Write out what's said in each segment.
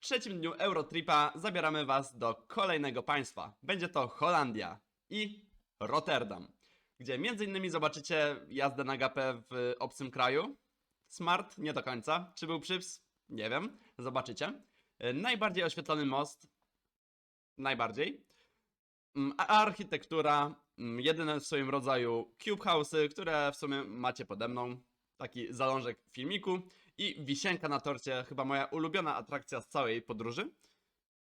trzecim dniu Eurotripa zabieramy Was do kolejnego państwa. Będzie to Holandia i Rotterdam, gdzie m.in. zobaczycie jazdę na gapę w obcym kraju. Smart, nie do końca. Czy był przyps? Nie wiem. Zobaczycie. Najbardziej oświetlony most. Najbardziej. Mm, A architektura, mm, jedyne w swoim rodzaju cube house'y, które w sumie macie pode mną. Taki zalążek filmiku. I wisienka na torcie, chyba moja ulubiona atrakcja z całej podróży.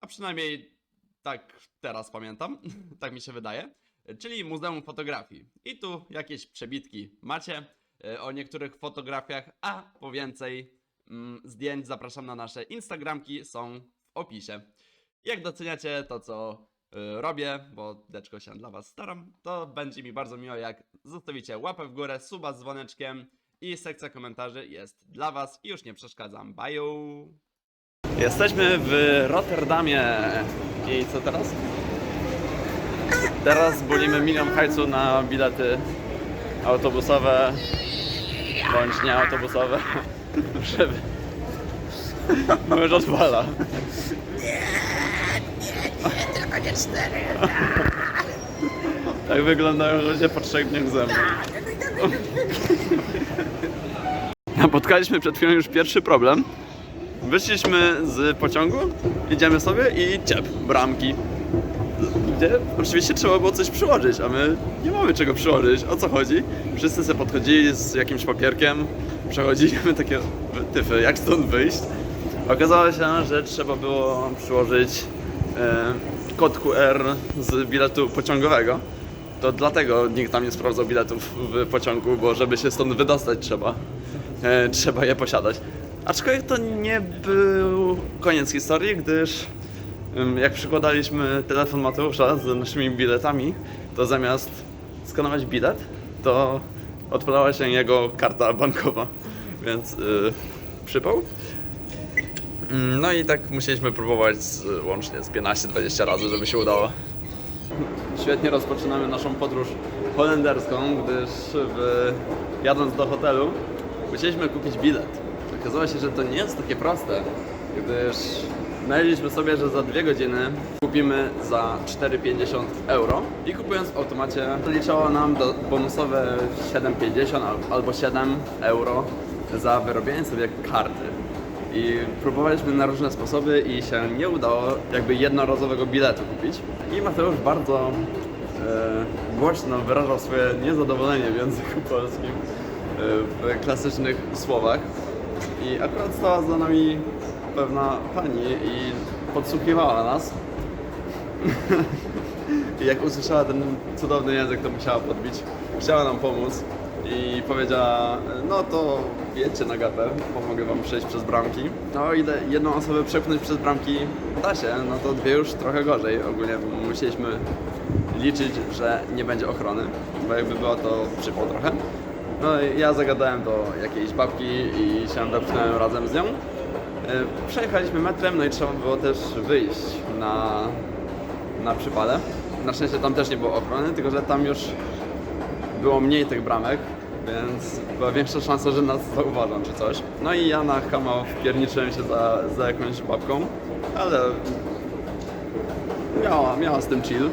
A przynajmniej tak teraz pamiętam, tak mi się wydaje. Czyli Muzeum Fotografii. I tu jakieś przebitki macie e, o niektórych fotografiach, a po więcej mm, zdjęć zapraszam na nasze Instagramki, są w opisie. Jak doceniacie to, co y, robię, bo deczko się dla Was staram, to będzie mi bardzo miło, jak zostawicie łapę w górę, suba z dzwoneczkiem i sekcja komentarzy jest dla Was i już nie przeszkadzam. Bye! Jesteśmy w Rotterdamie i co teraz? Teraz bulimy milion hajcu na bilety autobusowe bądź nie autobusowe, żeby... No już odwala. Tylko nie cztery. Tak wyglądają ludzie po trzech dniach ze mną. Napotkaliśmy przed chwilą już pierwszy problem. Wyszliśmy z pociągu, idziemy sobie i ciep, bramki. Gdzie oczywiście trzeba było coś przyłożyć, a my nie mamy czego przyłożyć. O co chodzi? Wszyscy sobie podchodzili z jakimś papierkiem, przechodziliśmy takie tyfy, jak stąd wyjść. Okazało się, że trzeba było przyłożyć e, kod QR z biletu pociągowego. To dlatego nikt tam nie sprawdzał biletów w pociągu, bo żeby się stąd wydostać trzeba, e, trzeba je posiadać. Aczkolwiek to nie był koniec historii, gdyż jak przykładaliśmy telefon Mateusza z naszymi biletami, to zamiast skanować bilet, to odpalała się jego karta bankowa, więc yy, przypał. Mm, No i tak musieliśmy próbować z, łącznie z 15-20 razy, żeby się udało. Świetnie rozpoczynamy naszą podróż holenderską, gdyż w, jadąc do hotelu musieliśmy kupić bilet. Okazało się, że to nie jest takie proste, gdyż myśleliśmy sobie, że za dwie godziny kupimy za 4,50 euro i kupując w automacie liczało nam do bonusowe 7,50 al- albo 7 euro za wyrobienie sobie karty. I próbowaliśmy na różne sposoby i się nie udało jakby jednorazowego biletu kupić. I Mateusz bardzo e, głośno wyrażał swoje niezadowolenie w języku polskim e, w klasycznych słowach. I akurat stała za nami pewna pani i podsłuchiwała nas. I jak usłyszała ten cudowny język, to musiała podbić. Chciała nam pomóc i powiedziała, no to jedźcie na gapę, pomogę wam przejść przez bramki. No ile jedną osobę przepchnąć przez bramki da się, no to dwie już trochę gorzej. Ogólnie musieliśmy liczyć, że nie będzie ochrony, bo jakby było to przypał trochę. No i ja zagadałem do jakiejś babki i się wepchnąłem razem z nią. E, Przejechaliśmy metrem, no i trzeba było też wyjść na, na przypale. Na szczęście tam też nie było ochrony, tylko że tam już było mniej tych bramek, więc była większa szansa, że nas zauważą czy coś. No i ja na chama wpierniczyłem się za, za jakąś babką, ale miała, miała z tym chill.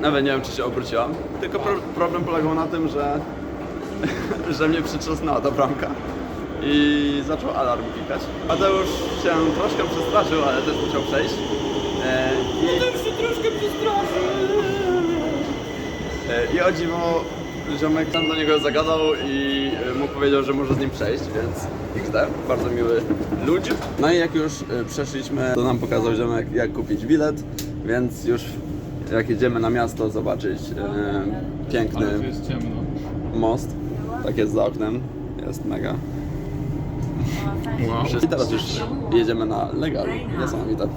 Nawet nie wiem, czy się obróciła. Tylko pro, problem polegał na tym, że, że mnie przytrzasnęła ta bramka i zaczął alarm klikać. Mateusz się troszkę przestraszył, ale też musiał przejść. E, i... się troszkę przestraszył. E, I o dziwo ziomek tam do niego zagadał i e, mu powiedział, że może z nim przejść, więc XD, bardzo miły ludzi. No i jak już e, przeszliśmy, to nam pokazał ziomek jak kupić bilet, więc już jak jedziemy na miasto zobaczyć e, piękny most, tak jest za oknem, jest mega. Wow. I teraz już jedziemy na legal, niesamowite.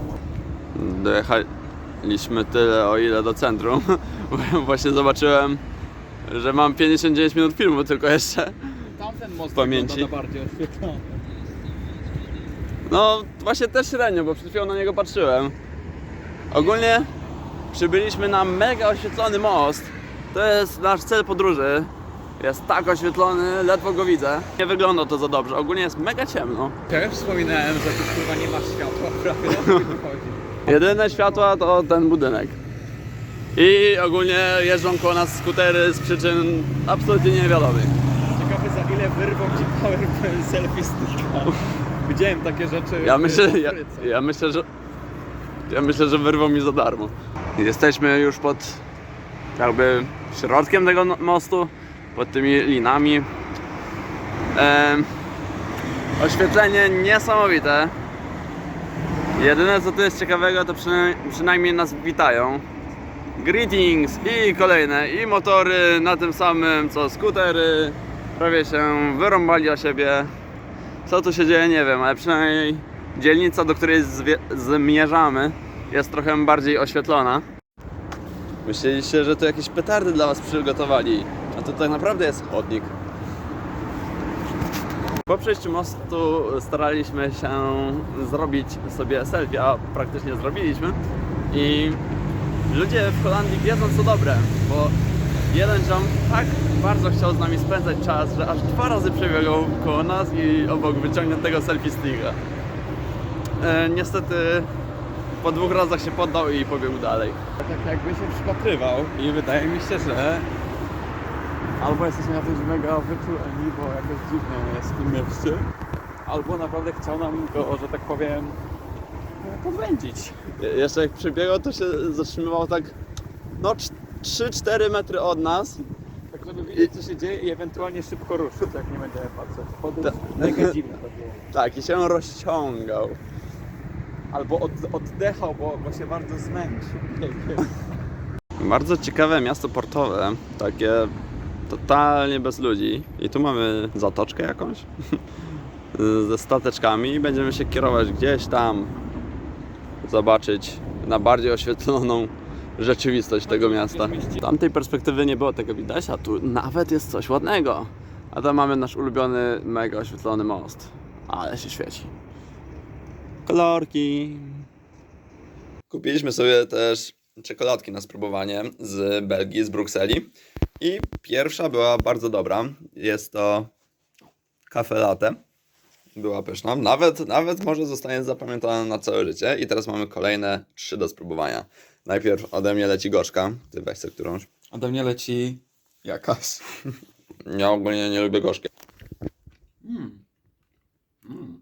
Dojechaliśmy tyle o ile do centrum. Właśnie zobaczyłem, że mam 59 minut filmu tylko jeszcze. Tamten most pamięci. wygląda bardziej oświetlony. No właśnie też średnio, bo przed chwilą na niego patrzyłem. Ogólnie przybyliśmy na mega oświetlony most. To jest nasz cel podróży. Jest tak oświetlony, ledwo go widzę. Nie wygląda to za dobrze, ogólnie jest mega ciemno. Ja już wspominałem, że tu kurwa nie ma światła prawie chodzi. Jedyne światła to ten budynek. I ogólnie jeżdżą koło nas skutery z przyczyn absolutnie niewiadomych. Ciekawe za ile wyrwą ci power selfie sticka. Widziałem takie rzeczy Ja myślę, ja, ja myślę, że ja myślę, że wyrwą mi za darmo. Jesteśmy już pod jakby środkiem tego no- mostu, pod tymi linami. Em, oświetlenie niesamowite. Jedyne co tu jest ciekawego, to przynajmniej, przynajmniej nas witają. Greetings i kolejne i motory na tym samym co skutery. Prawie się wyrąbali o siebie. Co tu się dzieje, nie wiem, ale przynajmniej dzielnica, do której zmierzamy, jest trochę bardziej oświetlona. Myśleliście, że to jakieś petardy dla Was przygotowali, a to tak naprawdę jest chodnik. Po przejściu mostu staraliśmy się zrobić sobie selfie, a praktycznie zrobiliśmy. I ludzie w Holandii wiedzą co dobre, bo jeden ziom tak bardzo chciał z nami spędzać czas, że aż dwa razy przebiegał koło nas i obok wyciągniętego selfie sticka. E, niestety po dwóch razach się poddał i pobiegł dalej. Tak jakby się przypatrywał i wydaje mi się, że albo jesteśmy na coś mega wyczuleni, bo jakoś dziwnie jest w tym mieście, albo naprawdę chciał nam go, że tak powiem, podwędzić. Je- Jeszcze jak przebiegał, to się zatrzymywał tak no 3-4 metry od nas. Tak żeby wiedzieć co się dzieje i ewentualnie szybko ruszyć, jak nie będziemy patrzeć. Pod... Ta- Mega dziwne to było. Tak, i się rozciągał. Albo od, oddechał, bo, bo się bardzo zmęczył. Nie wiem. Bardzo ciekawe miasto portowe, takie totalnie bez ludzi. I tu mamy zatoczkę jakąś ze stateczkami i będziemy się kierować gdzieś tam, zobaczyć na bardziej oświetloną rzeczywistość tego miasta. Z tamtej perspektywy nie było tego widać, a tu nawet jest coś ładnego. A tam mamy nasz ulubiony, mega oświetlony most. Ale się świeci. Kolorki. Kupiliśmy sobie też czekoladki na spróbowanie z Belgii, z Brukseli. I pierwsza była bardzo dobra. Jest to kafe latte. Była pyszna. Nawet, nawet może zostanie zapamiętana na całe życie. I teraz mamy kolejne trzy do spróbowania. Najpierw ode mnie leci gorzka. Ty weź sobie którąś. Ode mnie leci jakaś. Ja ogólnie nie lubię gorzkie. Mm. Mm.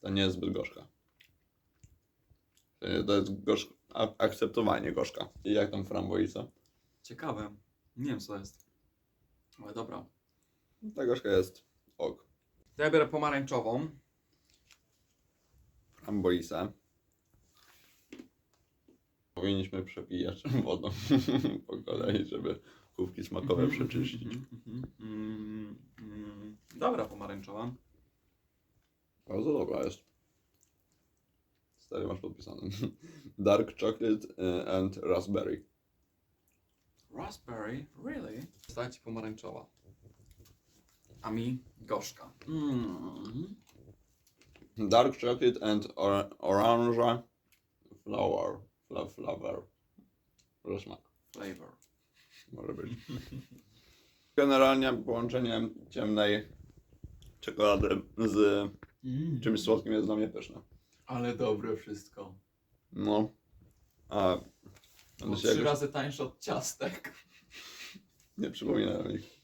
To nie jest zbyt gorzka. To jest gorz... akceptowanie gorzka. I jak tam framboisa? Ciekawe. Nie wiem co jest. Ale dobra. Ta gorzka jest ok. To ja biorę pomarańczową. Framboisa. Powinniśmy przepijać wodą po kolei, żeby kubki smakowe przeczyścić. Mm, mm. Dobra pomarańczowa. Bardzo dobra jest. Stary masz podpisane. Dark chocolate y, and raspberry. Raspberry? Really? Ci pomarańczowa. A mi gorzka. Mm. Dark chocolate and or orange flower. Fla flower. Rozsmak. Flavor. Może być. Generalnie połączenie ciemnej czekolady z czymś słodkim jest dla mnie pyszne. Ale dobre wszystko. No. A. Bo trzy jakoś... razy tańsze od ciastek. Nie przypominam o nich.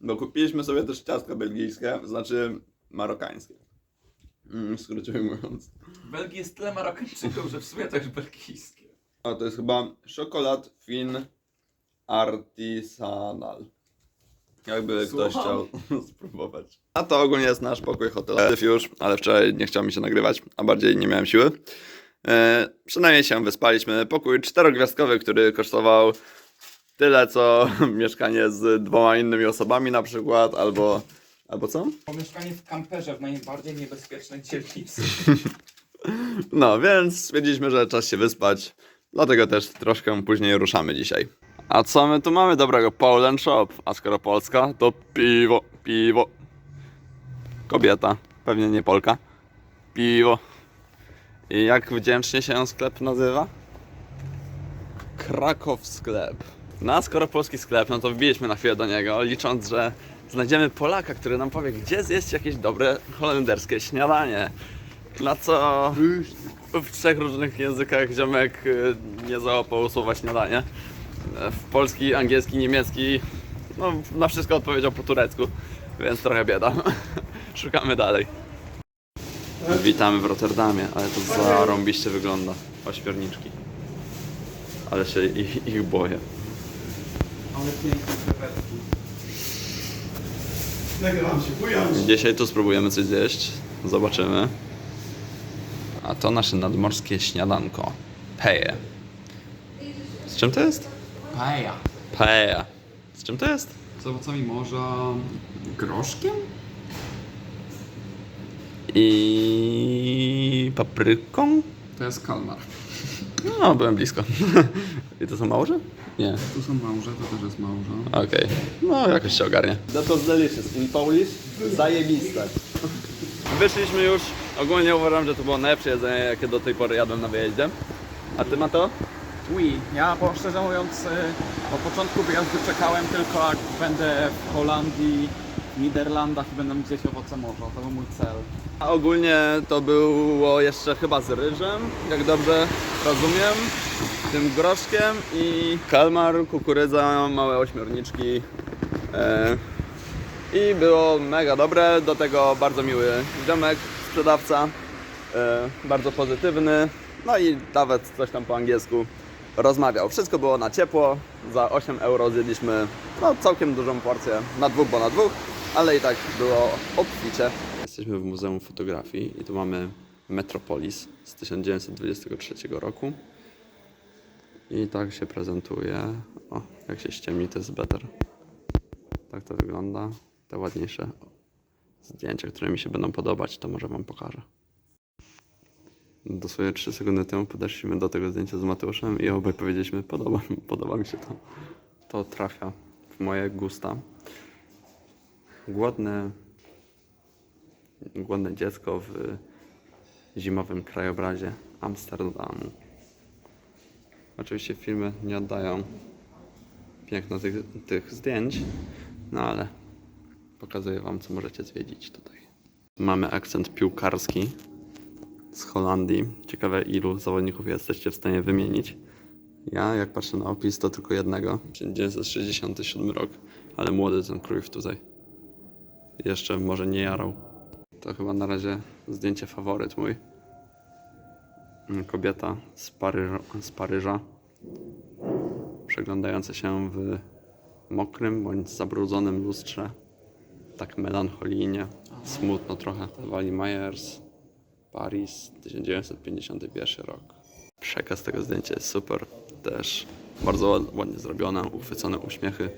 Bo kupiliśmy sobie też ciastka belgijskie, znaczy marokańskie. Mm, w skrócie mówiąc. W Belgii jest tyle Marokańczyków, że w sumie to już belgijskie. A to jest chyba czekolad fin artisanal. Jakby ktoś Słucham? chciał spróbować. A to ogólnie jest nasz pokój hotelowy już, ale wczoraj nie chciał mi się nagrywać, a bardziej nie miałem siły. E, przynajmniej się wyspaliśmy. Pokój czterogwiazdkowy, który kosztował tyle co mieszkanie z dwoma innymi osobami na przykład, albo... Albo co? Pomieszkanie w kamperze w najbardziej niebezpiecznej dzielnicy. No, więc stwierdziliśmy, że czas się wyspać. Dlatego też troszkę później ruszamy dzisiaj. A co my tu mamy dobrego? Poland Shop. A skoro Polska, to piwo, piwo. Kobieta, pewnie nie Polka. Piwo. I jak wdzięcznie się sklep nazywa? Krakow Sklep. No a skoro polski sklep, no to wbiliśmy na chwilę do niego, licząc, że znajdziemy Polaka, który nam powie, gdzie zjeść jakieś dobre holenderskie śniadanie. Na co w trzech różnych językach ziomek y, nie załapał słowa śniadanie. W polski, angielski, niemiecki, no na wszystko odpowiedział po turecku, więc trochę bieda. Szukamy dalej. Witamy w Rotterdamie, ale to zarąbiście wygląda. Ośmiorniczki. Ale się ich, ich boję. Ale piękne krewetki. Nagrywam się, bując. Dzisiaj tu spróbujemy coś zjeść. Zobaczymy. A to nasze nadmorskie śniadanko. Peje. Z czym to jest? Paella. Peja. Z czym to jest? Z owocami morza, groszkiem? I papryką? To jest kalmar. No, byłem blisko. I to są małże? Nie. Tu są małże, to też jest małże. Okej. No, jakoś się ogarnie. That was delicious. In Polish? Zajebiste. Wyszliśmy już. Ogólnie uważam, że to było najlepsze jedzenie, jakie do tej pory jadłem na wyjeździe. A ty, Mato? Oui, ja bo szczerze mówiąc y, od początku wyjazdu czekałem tylko jak będę w Holandii, Niderlandach i będą gdzieś owoce morza. To był mój cel. A ogólnie to było jeszcze chyba z ryżem, jak dobrze rozumiem. Tym groszkiem i kalmar, kukurydza, małe ośmiorniczki. E, I było mega dobre, do tego bardzo miły ziomek, sprzedawca, e, bardzo pozytywny. No i nawet coś tam po angielsku rozmawiał. Wszystko było na ciepło, za 8 euro zjedliśmy no, całkiem dużą porcję, na dwóch, bo na dwóch, ale i tak było obficie. Jesteśmy w Muzeum Fotografii i tu mamy Metropolis z 1923 roku. I tak się prezentuje. O, jak się ściemni, to jest better. Tak to wygląda. Te ładniejsze zdjęcia, które mi się będą podobać, to może Wam pokażę. Dosłownie 3 sekundy temu podeszliśmy do tego zdjęcia z Mateuszem i obaj powiedzieliśmy, podoba, podoba mi się to. To trafia w moje gusta. Głodne, głodne dziecko w zimowym krajobrazie Amsterdamu. Oczywiście filmy nie oddają piękna tych, tych zdjęć, no ale pokazuję Wam, co możecie zwiedzić tutaj. Mamy akcent piłkarski z Holandii. Ciekawe, ilu zawodników jesteście w stanie wymienić. Ja, jak patrzę na opis, to tylko jednego. 1967 rok, ale młody ten Cruyff tutaj. Jeszcze może nie jarał. To chyba na razie zdjęcie faworyt mój. Kobieta z Paryża, z Paryża przeglądająca się w mokrym bądź zabrudzonym lustrze. Tak melancholijnie, smutno trochę. Wally Myers, Paris, 1951 rok. Przekaz tego zdjęcia jest super. Też bardzo ład- ładnie zrobione, uchwycone uśmiechy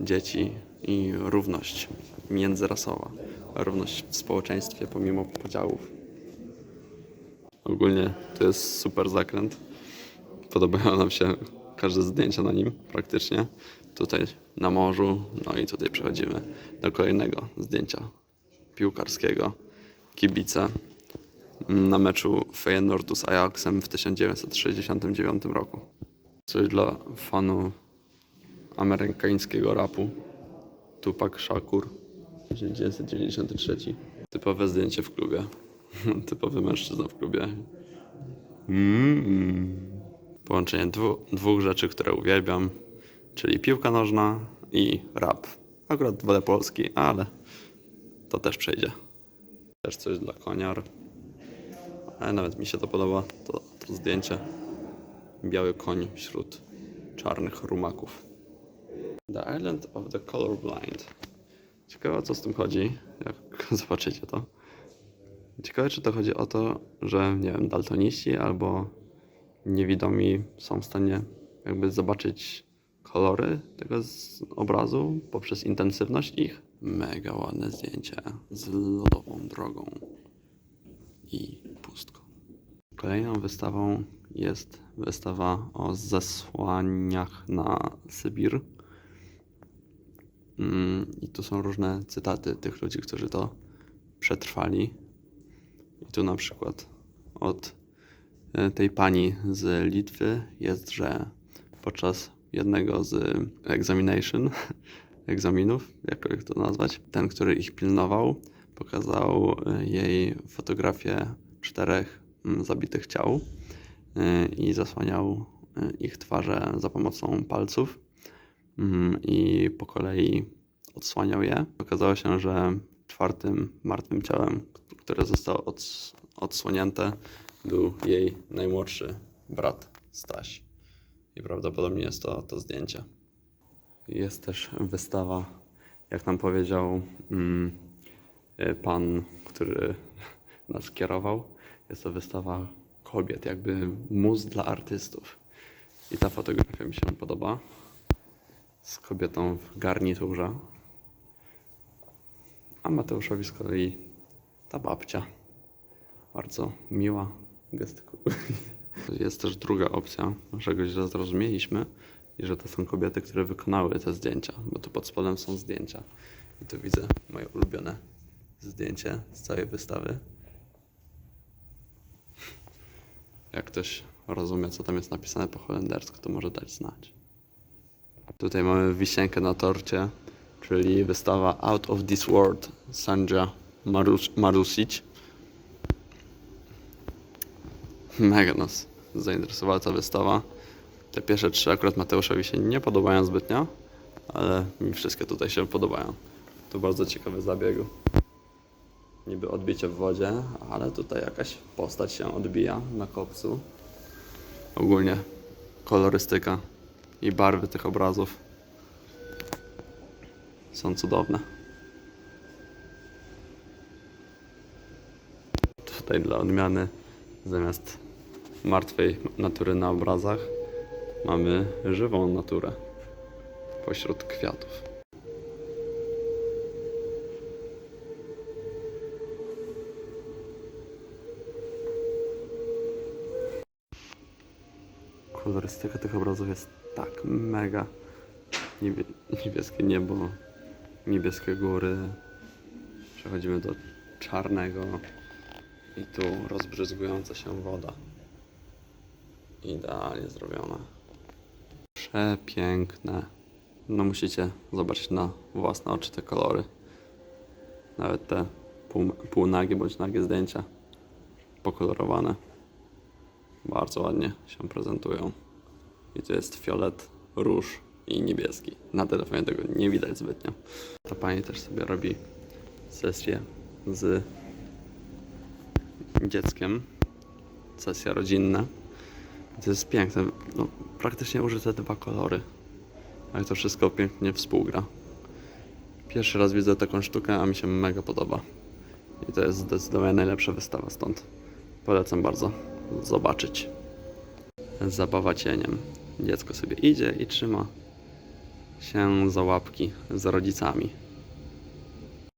dzieci i równość międzyrasowa. Równość w społeczeństwie pomimo podziałów. Ogólnie to jest super zakręt. Podobają nam się każde zdjęcia na nim praktycznie. Tutaj na morzu, no i tutaj przechodzimy do kolejnego zdjęcia piłkarskiego. Kibice na meczu Feyenoordu z Ajaxem w 1969 roku. Coś dla fanów amerykańskiego rapu. Tupac Shakur 1993. Typowe zdjęcie w klubie. Typowy mężczyzna w klubie. Mm. Połączenie dwu, dwóch rzeczy, które uwielbiam, czyli piłka nożna i rap. Akurat wolę polski, ale to też przejdzie. Też coś dla koniar. Ale nawet mi się to podoba, to, to zdjęcie. Biały koń wśród czarnych rumaków. The Island of the Colorblind. Ciekawe o co z tym chodzi, jak zobaczycie to. Ciekawe czy to chodzi o to, że nie wiem, daltoniści albo niewidomi są w stanie jakby zobaczyć kolory tego obrazu poprzez intensywność ich. Mega ładne zdjęcie z lodową drogą i pustką. Kolejną wystawą jest wystawa o zesłaniach na Sybir. Mm, I tu są różne cytaty tych ludzi, którzy to przetrwali. I tu na przykład od e, tej pani z Litwy jest, że podczas jednego z examination, egzaminów, jakkolwiek to nazwać. Ten, który ich pilnował, pokazał y, jej fotografię czterech mm, zabitych ciał i zasłaniał y, ich twarze za pomocą palców Mm, i po kolei odsłaniał je. Okazało się, że czwartym martwym ciałem, które zostało ods- odsłonięte, był jej najmłodszy brat Staś. I prawdopodobnie jest to to zdjęcie. Jest też wystawa, jak nam powiedział mm, y, pan, który nas kierował. Jest to wystawa kobiet, jakby mus dla artystów. I ta fotografia mi się podoba. Z kobietą w garniturze. A Mateuszowi z kolei ta babcia. Bardzo miła gestykuluje. Jest też druga opcja, że go źle zrozumieliśmy i że to są kobiety, które wykonały te zdjęcia, bo tu pod spodem są zdjęcia. I tu widzę moje ulubione zdjęcie z całej wystawy. Jak ktoś rozumie, co tam jest napisane po holendersku, to może dać znać. Tutaj mamy wisienkę na torcie, czyli wystawa Out of This World Sandra Marus Marusic. Mega nas zainteresowała ta wystawa. Te pierwsze trzy akurat Mateuszowi się nie podobają zbytnio, ale mi wszystkie tutaj się podobają. To bardzo ciekawy zabieg. Niby odbicie w wodzie, ale tutaj jakaś postać się odbija na kopcu. Ogólnie kolorystyka i barwy tych obrazów są cudowne. Tutaj dla odmiany zamiast martwej natury na obrazach mamy żywą naturę pośród kwiatów. Kolorystyka tych obrazów jest tak mega. Niebie niebieskie niebo, niebieskie góry. Przechodzimy do czarnego i tu rozbryzgująca się woda. Idealnie zrobione. Przepiękne. No musicie zobaczyć na własne oczy te kolory. Nawet te pół, półnagie bądź nagie zdjęcia pokolorowane. Bardzo ładnie się prezentują. I tu jest fiolet, róż i niebieski. Na telefonie tego nie widać zbytnio. Ta pani też sobie robi sesję z dzieckiem. Sesja rodzinna. To jest piękne. No, praktycznie użyte dwa kolory. Ale to wszystko pięknie współgra. Pierwszy raz widzę taką sztukę, a mi się mega podoba. I to jest zdecydowanie najlepsza wystawa stąd. Polecam bardzo zobaczyć. Zabawa cieniem. Dziecko sobie idzie i trzyma się za łapki z rodzicami.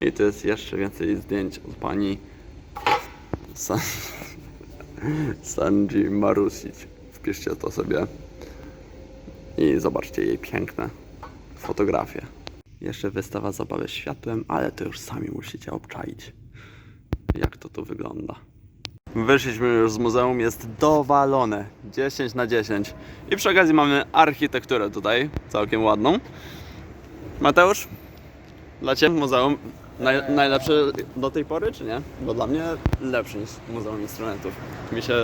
I to jest jeszcze więcej zdjęć od pani San... Sanji Marusic. Wpiszcie to sobie i zobaczcie jej piękne fotografie. Jeszcze wystawa zabawy światłem, ale to już sami musicie obczaić, jak to tu wygląda. Wyszliśmy już z muzeum, jest dowalone 10 na 10 i przy okazji mamy architekturę tutaj, całkiem ładną. Mateusz, dla Ciebie muzeum naj, najlepsze do tej pory, czy nie? Bo dla mnie lepszy niż Muzeum Instrumentów. Mi się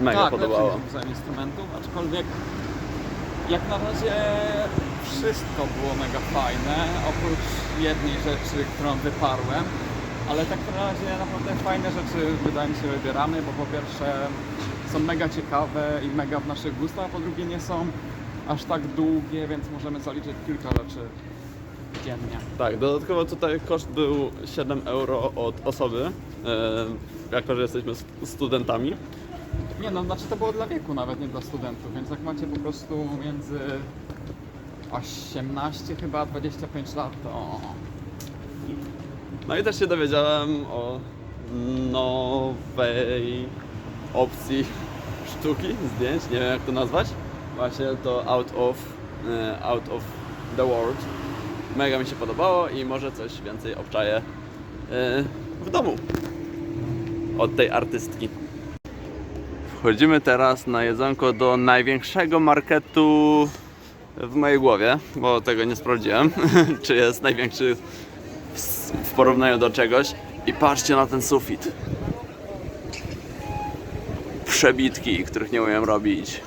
mega tak, podobało. niż Muzeum Instrumentów, aczkolwiek jak na razie wszystko było mega fajne, oprócz jednej rzeczy, którą wyparłem. Ale tak na razie naprawdę fajne rzeczy wydaje mi się wybieramy, bo po pierwsze są mega ciekawe i mega w naszych gustach, a po drugie nie są aż tak długie, więc możemy zaliczyć kilka rzeczy dziennie. Tak, dodatkowo tutaj koszt był 7 euro od osoby, e, jako że jesteśmy studentami. Nie no, znaczy to było dla wieku, nawet nie dla studentów, więc jak macie po prostu między 18 chyba 25 lat, to No i też się dowiedziałem o nowej opcji sztuki, zdjęć, nie wiem jak to nazwać. Właśnie to out of, e, out of the world. Mega mi się podobało i może coś więcej obczaję e, w domu od tej artystki. Wchodzimy teraz na jedzonko do największego marketu w mojej głowie, bo tego nie sprawdziłem, czy jest największy w- porównaniu do czegoś. I patrzcie na ten sufit. Przebitki, których nie umiem robić.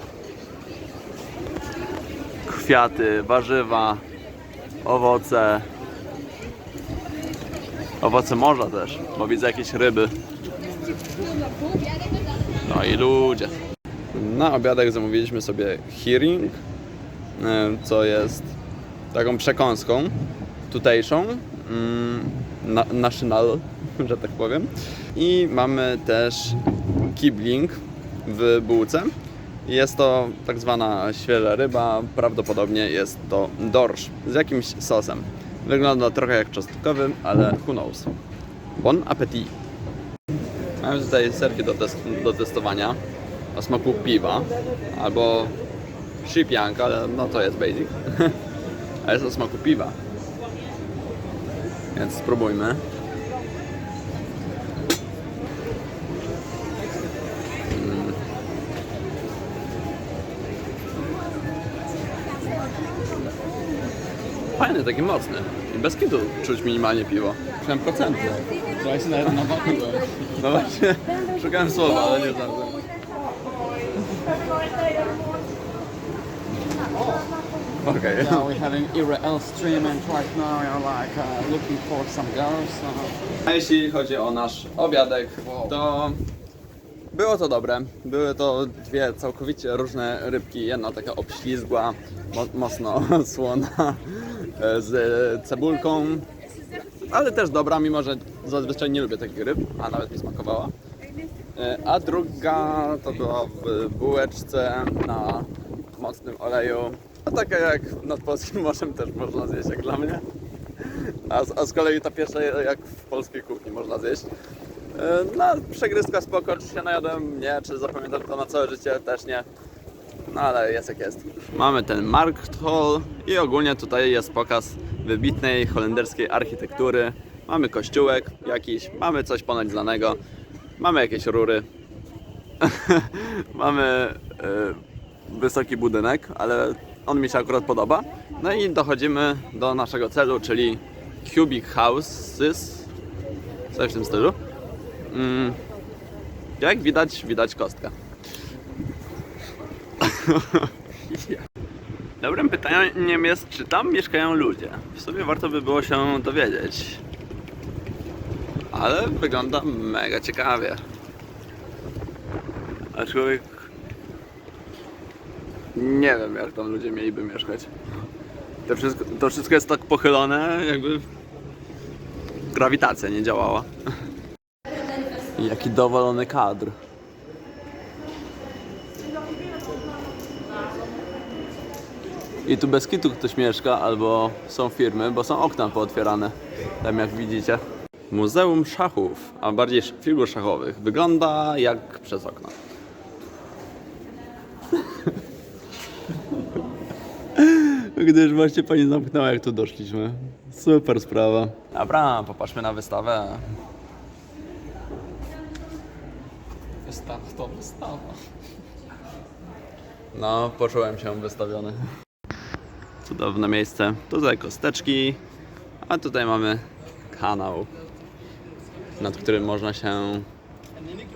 Kwiaty, warzywa, owoce. Owoce morza też, bo widzę jakieś ryby. No i ludzie. Na obiadek zamówiliśmy sobie hearing, e, co jest taką przekąską tutejszą, na, national, że tak powiem. I mamy też kibling w bułce. Jest to tak zwana świeża ryba, prawdopodobnie jest to dorsz z jakimś sosem. Wygląda trochę jak czosnkowy, ale who knows. Bon appetit! Mamy tutaj serki do, test, do testowania o smaku piwa albo shipyang, ale no to jest basic. A jest o smaku piwa. Więc spróbujmy. Mm. Fajny, taki mocny. I bez kitu czuć minimalnie piwo. 7%. Ja się nawet nabawiłem. No właśnie, szukałem słowa, ale nie znalazłem. Okej. Now we're having IRL stream and right now we are like uh, looking for some girls. Uh, A jeśli chodzi o nasz obiadek, to było to dobre. Były to dwie całkowicie różne rybki. Jedna taka obślizgła, mo- mocno słona, e, z cebulką, ale też dobra, mimo że zazwyczaj nie lubię takich ryb, a nawet mi smakowała. E, A druga to była w bułeczce na mocnym oleju. No taka jak nad polskim morzem też można zjeść, jak dla mnie. A, z- a z kolei ta pierwsza jak w polskiej kuchni można zjeść. E, No, przegryzka spoko, czy się najadłem? Nie, czy zapamiętam to na całe życie? Też nie. No ale jest jak jest. Mamy ten Markt Hall i ogólnie tutaj jest pokaz wybitnej holenderskiej architektury. Mamy kościółek jakiś, mamy coś ponoć znanego, mamy jakieś rury, mamy e, wysoki budynek, ale on mi się akurat podoba. No i dochodzimy do naszego celu, czyli Cubic Houses, coś w tym stylu. Mm, jak widać, widać kostkę. Dobrym pytaniem jest, czy tam mieszkają ludzie. W sumie warto by było się dowiedzieć. Ale wygląda mega ciekawie. Aczkolwiek nie wiem jak tam ludzie mieliby mieszkać. To wszystko, to wszystko jest tak pochylone, jakby grawitacja nie działała. Jaki dowolony kadr. I tu bez kitu ktoś mieszka, albo są firmy, bo są okna pootwierane. Tam jak widzicie. Muzeum Szachów, a bardziej figur szachowych. Wygląda jak przez okno. Gdyż właśnie pani zamknęła, jak tu doszliśmy. Super sprawa. Dobra, popatrzmy na wystawę. wystawa to wystawa. No, poczułem się wystawiony. Cudowne miejsce. Tutaj kosteczki, a tutaj mamy kanał, nad którym można się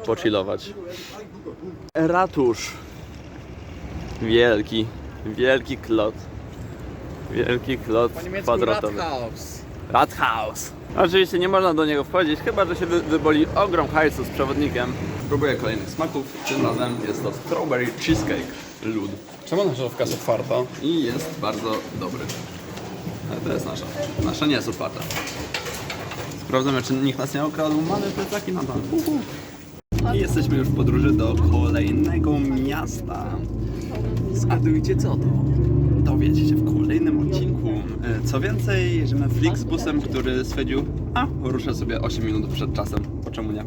pochillować. Ratusz. Wielki, wielki klot. Wielki klot kwadratowy. Rathaus. Rathaus. Oczywiście nie można do niego wchodzić, chyba że się wy, wyboli ogrom hajsu z przewodnikiem. Spróbuję kolejnych smaków. Tym razem jest to strawberry cheesecake lód. Czemu nasza szafka jest otwarta? I jest bardzo dobry. Ale to jest nasza. Nasza nie jest otwarta. Sprawdzamy, czy nikt nas nie okradł. Mamy plecaki na dole. Uhu. I jesteśmy już w podróży do kolejnego miasta. Zgadujcie co to? Dowiecie się w kolejnym odcinku. E, Co więcej, jedziemy Flixbusem, który stwierdził, a ruszę sobie 8 minut przed czasem. Po czemu nie?